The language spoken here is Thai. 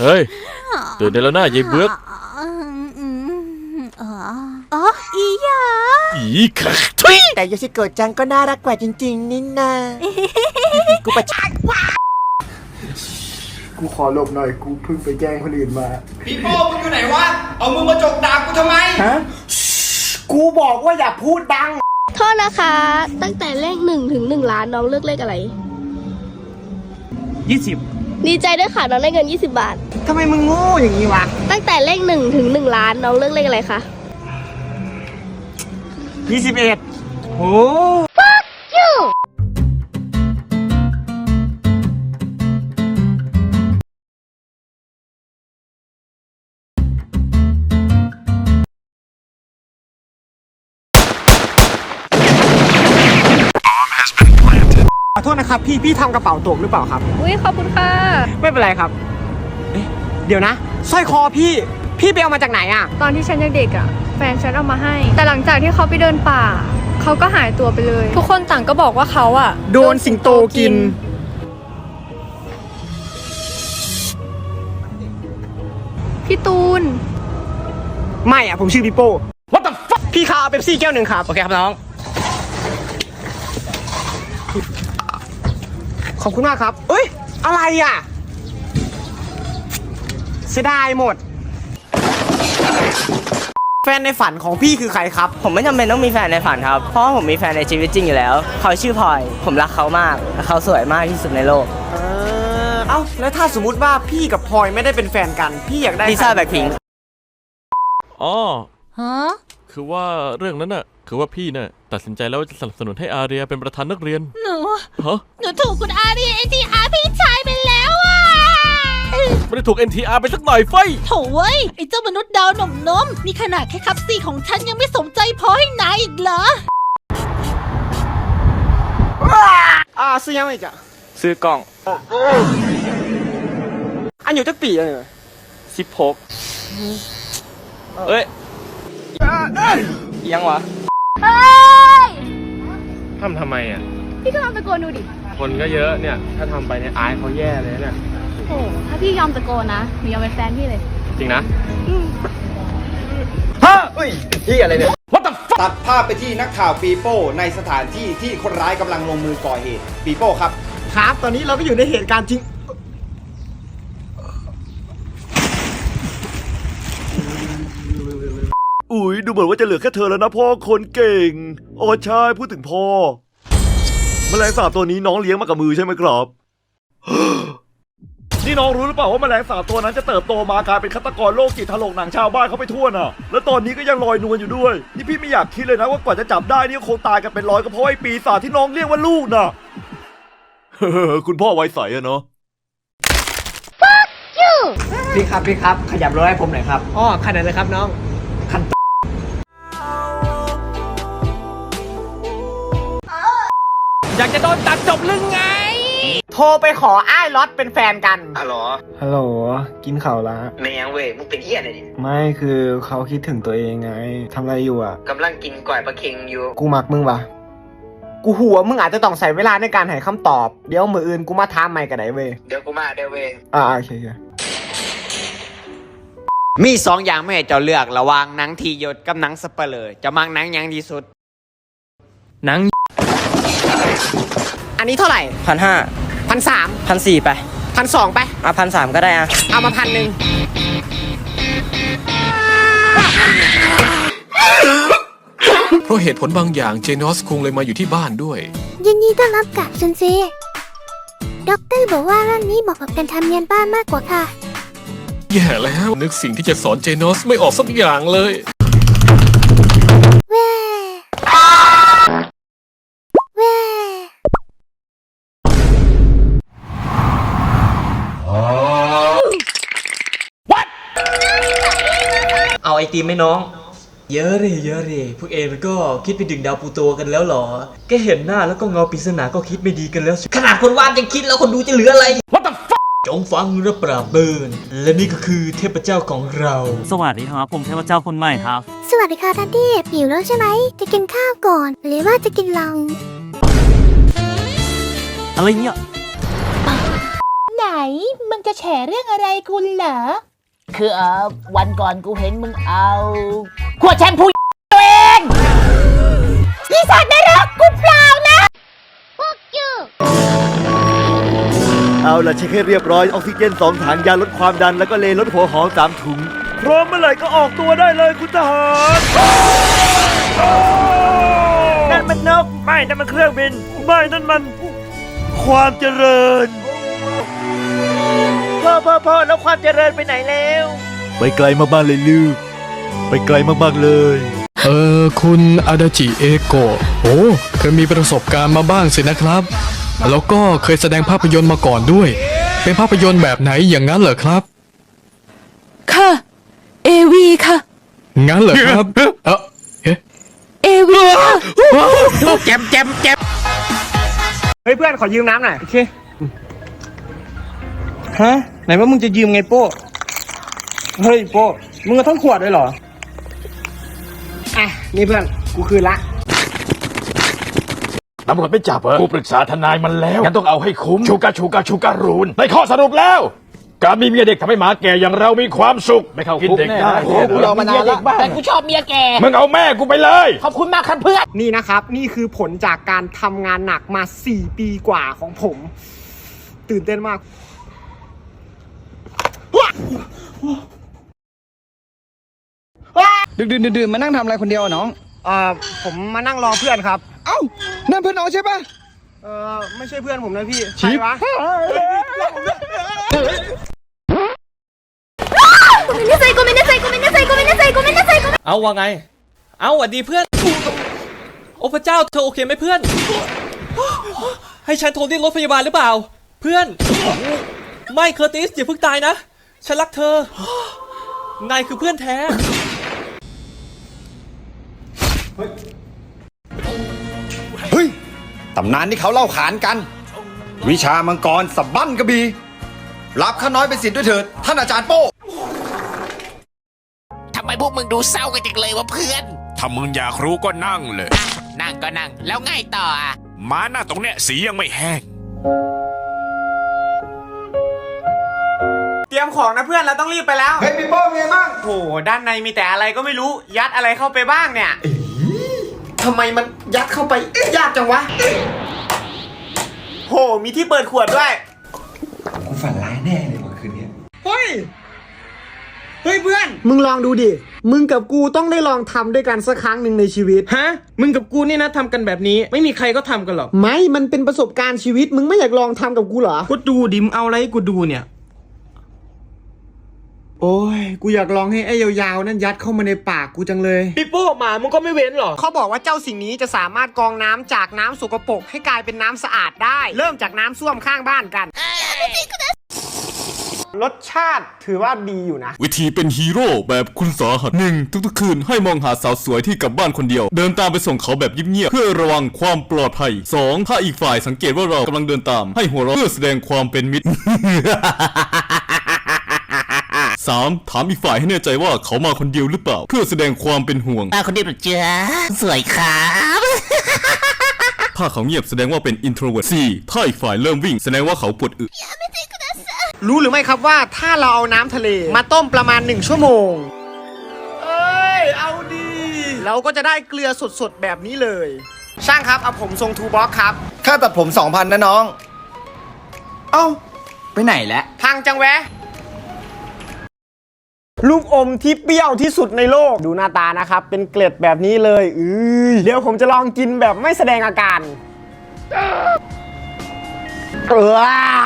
เฮ้ยตื่นได้แล้วนะยายเบือกอ๋ออ๋ออีหยาอีขักทุยแต่โยชิโกะจังก็น่ารักกว่าจริง ๆ นี่นากูประชักกูขอหลบหน่อยกูเพิ่งไปแจ้งคนอื่นมาปีโป้มึงอยู่ไหนวะ เอามือมาจกดาบกูทำไมฮะกูบอกว่าอย่าพูดดัง โทษนะคะ ตั้งแต่เลขหนึ่งถึงหนึ่งล้านน้องเลือกเลขอะไรยี่สิบ ดีใจด้วยค่ะน้องได้เงิน 20 บาท ทำไมมึงโง่อย่างนี้วะ ตั้งแต่เลขหนึ่งถึงหนึ่งล้านน้องเลือกเลขอะไรคะยี่สิบเอ็ดโอ้ ครับพี่พี่ทำกระเป๋าตกหรือเปล่าครับ อุ้ยขอบคุณค่ะ ไม่เป็นไรครับเอ๊ะเดี๋ยวนะสร้อยคอพี่พี่ไปเอามาจากไหนอะ ตอนที่ฉันยังเด็กอะ่ะ แฟนฉันเอามาให้ แต่หลังจากที่เขาไปเดินป่า เขาก็หายตัวไปเลย ทุกคนต่างก็บอกว่าเขาอะ่ะโดนสิงโตกิน พี่ตูน ไม่อะผมชื่อพี่โป้ What the fuck พี่คาเอาเป๊ปซี่แก้วหนึ่งครับ โอเคครับน้องข อบคุณมากครับเอ้ย อะไรอะ เสียดายหมด แฟนในฝันของพี่คือใครครับ ผมไม่จำเป็นต้องมีแฟนในฝันครับ เพราะว่าผมมีแฟนในชีวิตจริงอยู่แล้ว เขาชื่อพลอย ผมรักเขามากและเขาสวยมากที่สุดในโลก เออเอ้า แล้วถ้าสมมุติว่าพี่กับพลอยไม่ได้เป็นแฟนกัน พี่อยากได้ลิซ่าใครแบ็คพิงค์ อ๋อ ฮะ คือว่าเรื่องนั้นน่ะ คือว่าพี่น่ะ ตัดสินใจแล้วว่าจะสนับสนุนให้อาเรียเป็นประธานนักเรียน หนู ฮะ หนูถูกคุณอารีเอทีอาร์พี่ชายไปแล้วอะไม่ได้ถูก NTR ไปสักหน่อยไฟยโถเว้ย ไอ้เจ้ามนุษย์ดาวหนุ่มนมนี่ขนาดแค่คับซีของฉันยังไม่สมใจพอให้นายอีกเหรอ อ่าซื้อยังไงจ๊ะซื้อกล่อง อันอยู่จักปีอะเนี่ยสิบหกเอ้ย ยังวะ ทำทำไมอะ พี่ก็ลองตะโกนดูดิ คนก็เยอะเนี่ย ถ้าทำไปเนี่ยอายเขาแย่เลยเนี่ย โอ้ถ้าพี่ยอมตะโกนนะหนูยอมเป็นแฟนพี่เลย จริงนะตัดภาพไปที่นักข่าวปีโป้ในสถานที่ที่คนร้ายกำลังลงมือก่อเหตุปีโป้ครับ ครับ ตอนนี้เราไปอยู่ในเหตุการณ์จริง อุ๊ย ดูเหมือนว่าจะเหลือแค่เธอแล้วนะพ่อคนเก่งโอ้ใช่พูดถึงพ่อ แมลงสาบตัวนี้น้องเลี้ยงมากับมือใช่ไหมครับ นี่น้องรู้หรือเปล่าว่าแมลงสาบตัวนั้นจะเติบโตมากลายเป็นฆาตกรโรคจิตถลกหนังชาวบ้านเขาไปทั่วน่ะ แล้วตอนนี้ก็ยังลอยนวลอยู่ด้วย นี่พี่ไม่อยากคิดเลยนะว่ากว่าจะจับได้นี่ก็คงตายกันเป็นร้อยก็เพราะไอ้ปีศาจที่น้องเรียกว่าลูกน่ะ คุณพ่อไว้ใสอะเนาะ พี่ครับพี่ครับ ขยับรถให้ผมหน่อยครับ อ๋อขนาดเลยครับน้อง อยากจะโดนตัดจบหรือไง โทรไปขออ้ายล็อตเป็นแฟนกัน ฮัลโหลฮัลโหล กินข่าวละ แมงเว้ยมึงเป็นเหี้ยอะไรดิไม่คือเขาคิดถึงตัวเองไง ทำอะไรอยู่อะ กำลังกินก่อยปลาเค็งอยู่ กูมักมึงวะกูหัวมึงอาจจะต้องใส่เวลาในการให้คำตอบ เดี๋ยวมืออื่นกูมาถามใหม่กันได้เว้ย เดี๋ยวกูมาเดี๋ยวเว้ยอ่าโอเคโอเคมีสองอย่างไม่ให้เจ้าเลือกระหว่างหนังทีหยดกับหนังสเปเหร่อจะมักหนังยังดีสุด หนังอั นนี้เท่าไหร่พันห้าพันสามพันสี่ไปพันสองไป อะพันสามก็ได้อะ เอามาพันหนึ่งเพราะเหตุผลบางอย่างเจนอสคงเลยมาอยู่ที่บ้านด้วย ยินดีต้อนรับกับซันเซด็อกเตอร์บอกว่าเรื่องนี้เหมาะกับการทำงานบ้านมากกว่าค่ะ แย่แล้วนึกสิ่งที่จะสอนเจนอสไม่ออกสักอย่างเลย ไอติมไหมน้อง เยอะเลยเยอะเลยพวกเองมันก็คิดไปดึงดาวปูโตกันแล้วเหรอแค่เห็นหน้าแล้วก็เงาปริศนาก็คิดไม่ดีกันแล้ว ขนาดคนวาดยังคิดแล้วคนดูจะเหลืออะไร What the fuck จงฟังและปราบเบิร์นและนี่ก็คือเทพเจ้าของเรา สวัสดีครับ ผมเทพเจ้าคนใหม่ครับ สวัสดีค่ะทัดดี้หิวแล้วใช่ไหม จะกินข้าวก่อน หรือว่าจะกินลัง อะไรเนี่ย ไหนมึงจะแฉเรื่องอะไรกูเหรอ คือเออวันก่อนกูเห็นมึงเอาขวดแชมพูตัวเองอีสัตว์ไม่รักกูเปล่านะเอาล่ะเช็คให้เรียบร้อยออกซิเจนสองถังยาลดความดันแล้วก็เลลดหัวหอมสามถุง พร้อมเมื่อไหร่ก็ออกตัวได้เลยคุณทหารนั่นมันนกไม่นั่นมันเครื่องบินไม่นั่นมัน ความเจริญ พ่อพ่อพ่อแล้วความเจริญไปไหนแล้ว ไปไกลมากๆเลยลูก ไปไกลมากๆเลย เออคุณอาดาจิเอโกะโอ้เคยมีประสบการณ์มาบ้างสินะครับ แล้วก็เคยแสดงภาพยนตร์มาก่อนด้วย เป็นภาพยนตร์แบบไหนอย่างนั้นเหรอครับ ค่ะ เอวีค่ะ งั้นเหรอครับ เออเอ๊ะเอวีค่ะ แจมแจมแจมเฮ้ยเพื่อนขอยืมน้ำหน่อย โอเค ฮะ ไหนว่ามึงจะยืมไงโป้เฮ้ยโป้มึงเอาทั้งขวดเลยเหรอ อะ นี่เพื่อน กูคืนละ ตำรวจไม่จับเหรอกูปรึกษาทนายมันแล้วงั้นต้องเอาให้คุ้ม ชูกาชูกาชูการูน ได้ข้อสรุปแล้ว การมีเมียเด็กทำให้หมาแก่อย่างเรามีความสุข ไม่เข้าคุกแน่โอ้กูรอมานานแล้วแต่กูชอบเมียแก มึงเอาแม่กูไปเลย ขอบคุณมากครับเพื่อน นี่นะครับ นี่คือผลจากการทำงานหนักมา 4 ปีกว่าของผม ตื่นเต้นมาก ดึกดื่นดื่นมานั่งทำอะไรคนเดียวน้อง เอ่อผมมานั่งรอเพื่อนครับ เอ้านั่นเพื่อนน้องใช่ปะเอ่อไม่ใช่เพื่อนผมนะพี่ใครวะเอาว่าไง เอาหวัดดีเพื่อน โอ้พระเจ้าเธอโอเคไหมเพื่อน ให้ฉันโทรเรียกรถพยาบาลหรือเปล่า เพื่อน ไม่เคอร์ติสอย่าเพิ่งตายนะ ฉันรักเธอ นายคือเพื่อนแท้ เฮ้ย ตำนานที่เขาเล่าขานกัน วิชามังกรสับบั้นกระบี่รับข้าน้อยเป็นสิทธิ์ด้วยเถิด ท่านอาจารย์โป้ทำไมพวกมึงดูเศร้ากันจังเลยวะเพื่อน ถ้ามึงอยากรู้ก็นั่งเลย นั่งก็นั่ง แล้วไงต่ออะม้าหน้าตรงเนี้ยสียังไม่แห้ง ของนะเพื่อนเราต้องรีบไปแล้วเฮ้ยพี่โป้เป็นไงบ้างโหด้านในมีแต่อะไรก็ไม่รู้ยัดอะไรเข้าไปบ้างเนี่ยทำไมมันยัดเข้าไปยากจังวะโหมีที่เปิดขวดด้วย กูฝันร้ายแน่เลยเมื่อคืนนี้เฮ้ย เฮ้ยเพื่อน มึงลองดูดิ มึงกับกูต้องได้ลองทำด้วยกันสักครั้งหนึ่งในชีวิต ฮะ มึงกับกูนี่นะทำกันแบบนี้ ไม่มีใครก็ทำกันหรอก ไม่ มันเป็นประสบการณ์ชีวิต มึงไม่อยากลองทำกับกูเหรอ ก็ดูดิมงเอาอะไรให้กูดูเนี่ย โอ้ย กูอยากลองให้ไอ้ยาวๆ นั่นยัดเข้ามาในปากกูจังเลยปิโป้หมามึงก็ไม่เว้นหรอ เขาบอกว่าเจ้าสิ่งนี้จะสามารถกรองน้ำจากน้ำสกปรกให้กลายเป็นน้ำสะอาดได้ เริ่มจากน้ำส้วมข้างบ้านกัน รสชาติถือว่าดีอยู่นะ วิธีเป็นฮีโร่แบบคุณสาหัสหนึ่งทุกๆคืนให้มองหาสาวสวยที่กลับบ้านคนเดียว เดินตามไปส่งเขาแบบเงียบๆเพื่อระวังความปลอดภัย 2. ถ้าอีกฝ่ายสังเกตว่าเรากำลังเดินตาม ให้หัวเราะเพื่อแสดงความเป็นมิตร 3. ถามอีกฝ่ายให้แน่ใจว่าเขามาคนเดียวหรือเปล่า เพื่อแสดงความเป็นห่วง มาคนเดียวเหรอเจ้าสวยครับ ถ้าเขาเงียบแสดงว่าเป็น introvert 4. ถ้าอีกฝ่ายเริ่มวิ่งแสดงว่าเขาปวดอึ รู้หรือไม่ครับว่าถ้าเราเอาน้ำทะเลมาต้มประมาณ 1 ชั่วโมง เอ้ย เอาดี เราก็จะได้เกลือสดๆ แบบนี้เลย ช่างครับ เอาผมทรงทูบ็อกครับ ค่าตัดผม 2,000 นะน้อง เอ้า ไปไหนแล้ว พังจังแวะ ลูกอมที่เปรี้ยวที่สุดในโลก ดูหน้าตานะครับ เป็นเกล็ดแบบนี้เลยอือเดี๋ยวผมจะลองกินแบบไม่แสดงอาการเออ